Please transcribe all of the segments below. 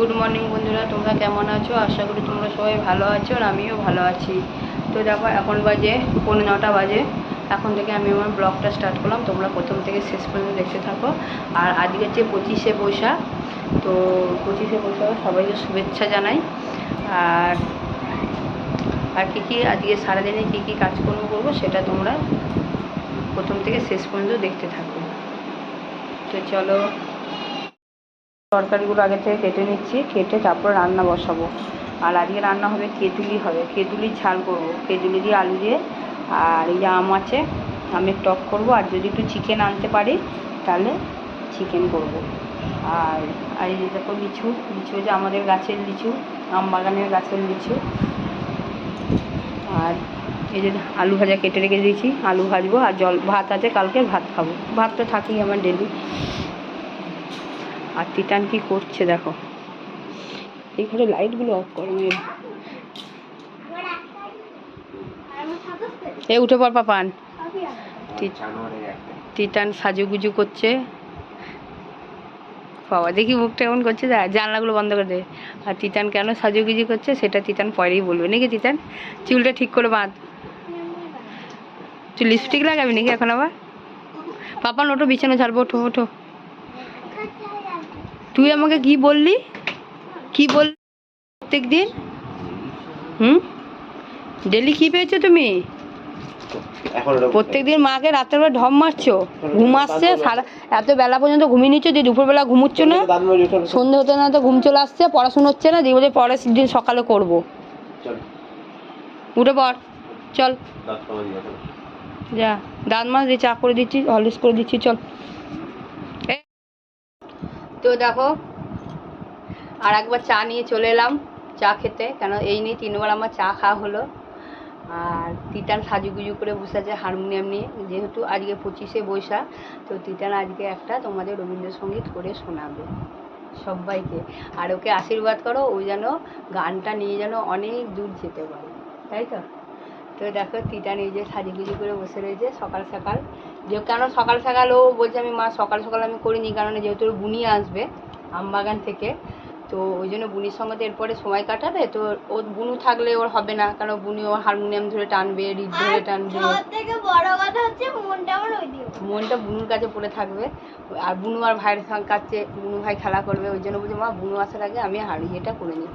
Good morning বন্ধুরা, তোমরা কেমন আছো? আশা করি তোমরা সবাই ভালো আছো আর আমিও ভালো আছি। তো দেখো, এখন বাজে পৌনে নটা বাজে। এখন থেকে আমি আমার ব্লগটা স্টার্ট করলাম। তোমরা প্রথম থেকে শেষ পর্যন্ত দেখতে থাকো। আর আজকে হচ্ছে পঁচিশে বৈশাখ। তো পঁচিশে বৈশাখ, সবাইকে শুভেচ্ছা জানাই। আর আর কী কী আজকে সারাদিনে কী কী কাজকর্ম করব সেটা তোমরা প্রথম থেকে শেষ পর্যন্ত দেখতে থাকো। তো চলো তরকারিগুলো আগে থেকে কেটে নিচ্ছি, কেটে তারপর রান্না বসাবো। আর আজকে রান্না হবে কেতুলি হবে। কেতুলির ঝাল করব। কেতুলি দিয়ে আলু দিয়ে, আর এই যে আম আছে, আমের টক করব। আর যদি একটু চিকেন আনতে পারি, তাহলে চিকেন করব। আর আর এই দেখো লিচু লিচু যে আমাদের গাছের লিচু, আম বাগানের গাছের লিচু। আর এই যে আলু ভাজা কেটে রেখে দিয়েছি, আলু ভাজবো। আর জল, ভাত আছে, কালকে ভাত খাব। ভাত তো থাকেই আমার ডেলি আর তিতান কি করছে দেখো। এই ঘরে লাইটগুলো অফ করো। এ উঠে পড় পাপান। তিতান সাজুগুজু করছে। বাবা, দেখি মুখটা এমন করছে জানলাগুলো বন্ধ করে দে। আর তিতান কেন সাজুগুজু করছে, সেটা তিতান পরেই বলবে। নাকি তিতান চুলটা ঠিক করে বাঁধ। তুই লিপস্টিক লাগাবি নাকি এখন আবার? পাপান, ওঠো, বিছানা ছাড়বো ওঠো ওঠো। তুই আমাকে কি বললি? কি বললি প্রত্যেক দিন হুম? ডেলি কি পেয়েছ তুমি? প্রত্যেক দিন মাকে রাতের বেলা ঢপ মারছো। ঘুম আসছে সারা এত বেলা পর্যন্ত ঘুমিয়ে নিচ্ছ দিয়ে দুপুরবেলা ঘুমুচ্ছ না। সন্ধে হতে না তো ঘুম চলে আসছে পড়াশুনো হচ্ছে না দিয়ে বলে পরের দিন সকালে করব। উঠে পড় চল। যা দাঁত মাছ দিয়ে চা করে দিচ্ছি হলিস করে দিচ্ছি চল। তো দেখো, আর একবার চা নিয়ে চলে এলাম, চা খেতে। কেন, এই নিয়ে তিনবার আমার চা খাওয়া হলো। আর তিতান সাজুগুজু করে বসে আছে হারমোনিয়াম নিয়ে। যেহেতু আজকে পঁচিশে বৈশাখ, তো তিতান আজকে একটা তোমাদের রবীন্দ্রসঙ্গীত করে শোনাবে সবাইকে। আর ওকে আশীর্বাদ করো, ও যেন গানটা নিয়ে যেন অনেক দূর যেতে পারে। তাই তো? তো দেখো, তিতান এই যে সাজিগুজি করে বসে রয়েছে সকাল সকাল। যে কেন সকাল সকাল ও বলছে আমি মা সকাল সকাল আমি করিনি কারণ যেহেতু ওর বুনি আসবে আমবাগান থেকে তো ওই জন্য বুনির সঙ্গে তো এরপরে সময় কাটাবে তো ওর বুনু থাকলে ওর হবে না কারণ বুনি ওর হারমোনিয়াম ধরে টানবে রিড ধরে টানবে। মনটা বুনুর কাছে পড়ে থাকবে আর বুনু আর ভাইয়ের সঙ্গে কাছে বুনু ভাই খেলা করবে ওই জন্য বলছে মা বুনু আসার আগে আমি হাড়ি এটা করে নিই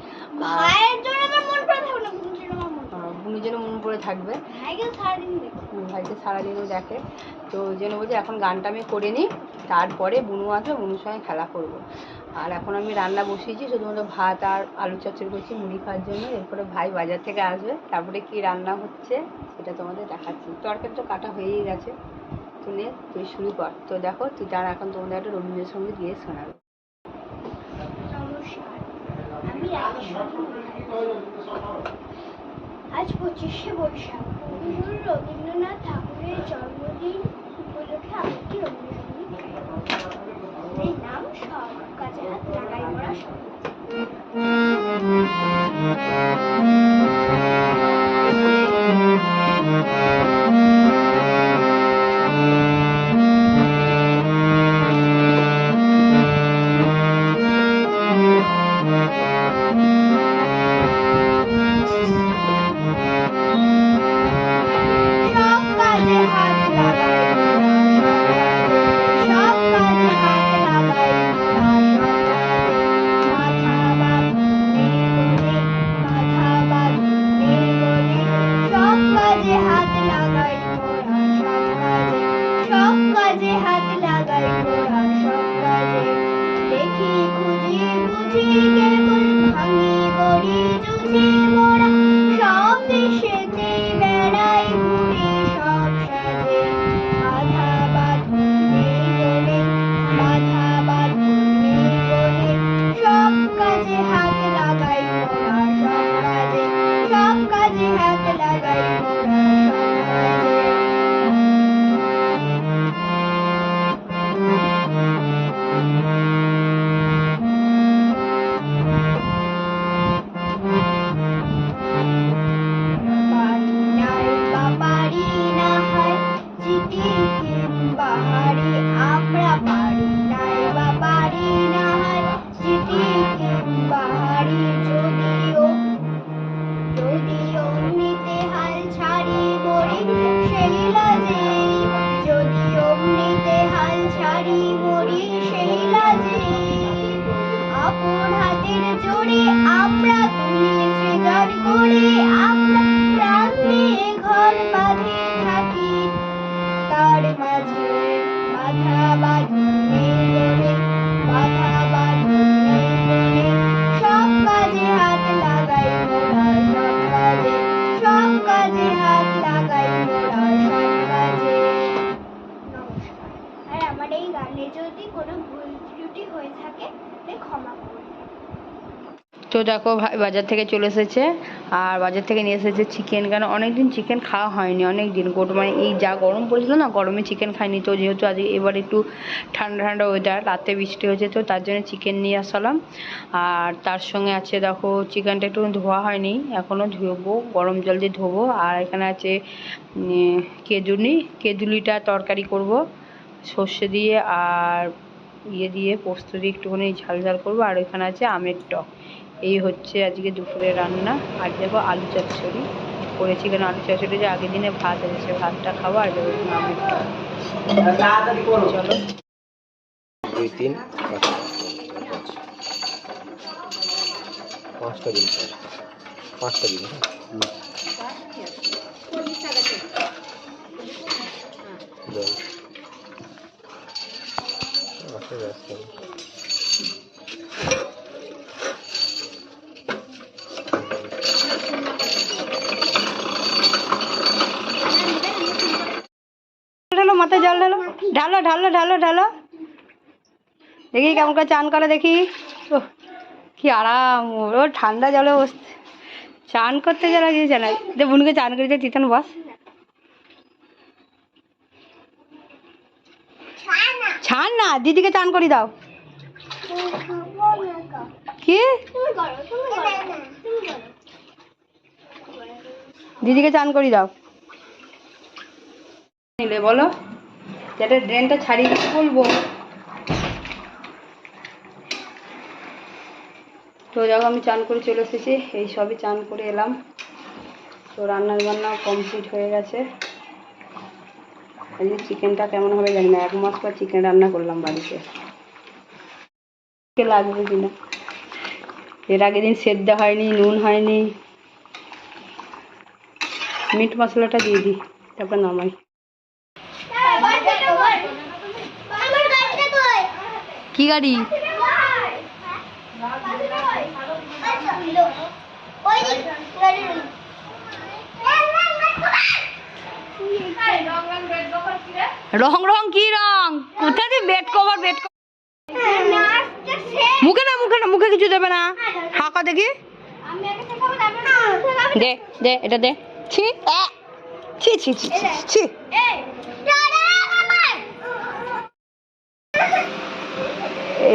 আর ভাইয়ের জন্য আমার মন পড়ে থাকবে না বুঝছি না আমার মন যেন মন পড়ে থাকবে। ভাইকে সারাদিনও দেখে। তো ওই জন্য বলছি এখন গানটা আমি করে নিই তারপরে বুনু আসবে বুনুর সঙ্গে খেলা করব। আর এখন আমি রান্না বসিয়েছি শুধুমাত্র ভাত আর আলু চচ্চড়ি করছি মুড়ি খাওয়ার জন্য। এরপরে ভাই বাজার থেকে আসবে। তারপরে কি রান্না হচ্ছে সেটা তোমাদের দেখাচ্ছি। তরকারি তো কাটা হয়েই গেছে। তুলে তুই শুরু কর। তো দেখো তুই তার এখন তোমাদের একটা রবীন্দ্রসঙ্গীত গিয়ে শোনাবে। আমি আজ পঁচিশে বৈশাখ। কবিগুরু রবীন্দ্রনাথ ঠাকুরের জন্মদিন উপলক্ষে আমি একটি রবীন্দ্রসঙ্গীত নাম সব কাজে হাত লাগাই পড়া সব হাত তো দেখো ভাই বাজার থেকে চলে এসেছে। আর বাজার থেকে নিয়ে এসেছে চিকেন কেন অনেক দিন চিকেন খাওয়া হয়নি অনেক দিন গোট মানে এই যা গরম পড়েছিল না, গরমে চিকেন খাইনি। তো যেহেতু আজ এবার একটু ঠান্ডা ঠান্ডা ওয়েদার রাতে বৃষ্টি হয়েছে, তো তার জন্য চিকেন নিয়ে আসলাম। আর তার সঙ্গে আছে, দেখো চিকেনটা একটু ধোয়া হয়নি এখনও ধুবো, গরম জল দিয়ে ধোবো। আর এখানে আছে কেজুনি কেজুলিটা তরকারি করব, সর্ষে দিয়ে আর ইয়ে দিয়ে পোস্ত দিয়ে একটুখানি ঝাল ঝাল করব। আর এখানে আছে আমের টক। এই হচ্ছে আজকে দুপুরে রান্না। আর দেখো আলু চচ্চড়ি। করেছি কেন আলু চচ্চড়ি? যে আগের দিনে ভাত আছে সে ভাতটা খাব আর চলো। দুই তিন পাঁচ। পাঁচ। পাঁচটা দিন পাঁচটা দিন হ্যাঁ হুম। জল। আচ্ছা, ব্যস্ত নেই। ঢালো মাথায় জল ঢালো ঢালো ঢালো ঢালো। দেখি কেমন করে চান করে দেখি। ওহ, কি আরাম। ও ঠান্ডা জলে বসতে চান করতে যারা গিয়েছে না দে বুনুকে চান করেছে তিতন বস। ছান না দিদিকে চান করি দাও। কি? করো করো করো দিদিকে চান করি দাও। নিলে বলো। যাতে ড্রেনটা ছাড়িয়ে দিতে বলব। তো দেখো আমি চান করে চলে এসেছি, এই সবই চান করে এলাম। তো রান্নার বান্না কমপ্লিট হয়ে গেছে। আজকে চিকেনটা কেমন হবে জানি না এক মাস পর চিকেন রান্না করলাম বাড়িতে। লাগবে কিনা? এর আগের দিন সেদ্ধ হয়নি, নুন হয়নি। মিট মশলাটা দিয়ে দিই, তারপর নামাই গাড়ি। রং রং কি রং? কোথায় দিয়ে বেড কভার বেড মুখে না মুখে না মুখে কিছু দেবে না। হাঁকা দেখি। দে দে এটা দে। ছি! ছি ছি ছি ছি, ছি এই টাটা আমার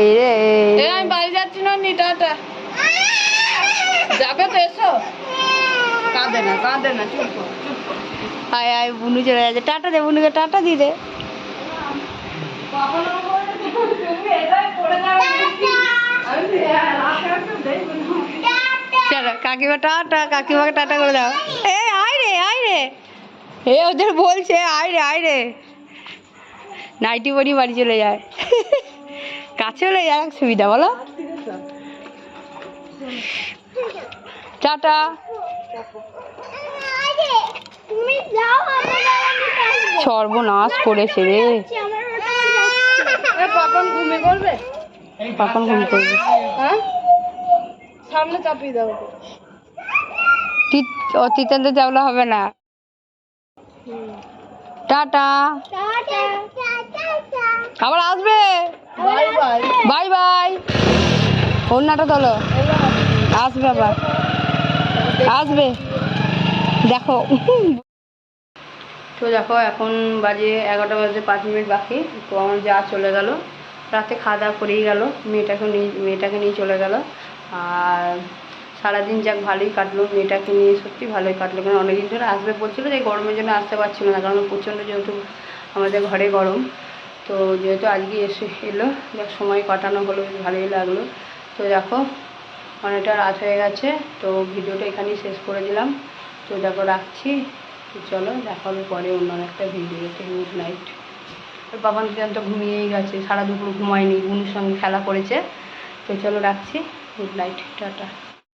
এই রে আমি বাড়ি যাচ্ছি না নি টাটা। যাবে তো এসো। কাঁদে না কাঁদে না চুপ। আয় আয় বুনু চলে যাচ্ছে টাটা দে বুনুকে টাটা দি দে। চলো কাকিমা টাটা কাকিমাকে টাটা করে দাও। এ আয় রে আয় রে। এ ওদের বলছে আয় রে আয় রে। নাইটি পরি বাড়ি চলে যায়। কাছে হলে যাক সুবিধা বলো। টাটা। সর্বনাশ করেছে রে। পাপন ঘুমিয়ে করবে পাপন ঘুম করবে হ্যাঁ? সামনে চাপিয়ে দাও। তিতান্ত চাওলা হবে না। টাটা। আবার আসবে। Bye bye. অন্যটা তোলো। আসবে আবার। আসবে। দেখো। তো দেখো, এখন বাজে এগারোটা বাজে পাঁচ মিনিট বাকি। তো আমার যা চলে গেল। রাতে খাওয়া দাওয়া করেই গেল। মেয়েটাকে নিয়ে মেয়েটাকে নিয়ে চলে গেল। আর সারাদিন যাক ভালোই কাটলো। মেয়েটাকে নিয়ে সত্যি ভালোই কাটলো। কারণ অনেকদিন ধরে আসবে। বলছিলো যে গরমের জন্য আসতে পারছিল না। কারণ প্রচণ্ড যেহেতু আমাদের ঘরে গরম। তো যেহেতু আজকে এসে এলো, যাক সময় কাটানো হলো, বেশ ভালোই লাগল। তো দেখো, অনেকটা রাত হয়ে গেছে, তো ভিডিওটা এখানেই শেষ করে দিলাম। তো দেখো, রাখছি। তো চলো, দেখা হবে পরে অন্য একটা ভিডিওতে। Good night. বাবান তো ঘুমিয়েই গেছে, সারা দুপুর ঘুমায়নি, বুনুর সঙ্গে খেলা করেছে। তো চলো, রাখছি। Good night, tata.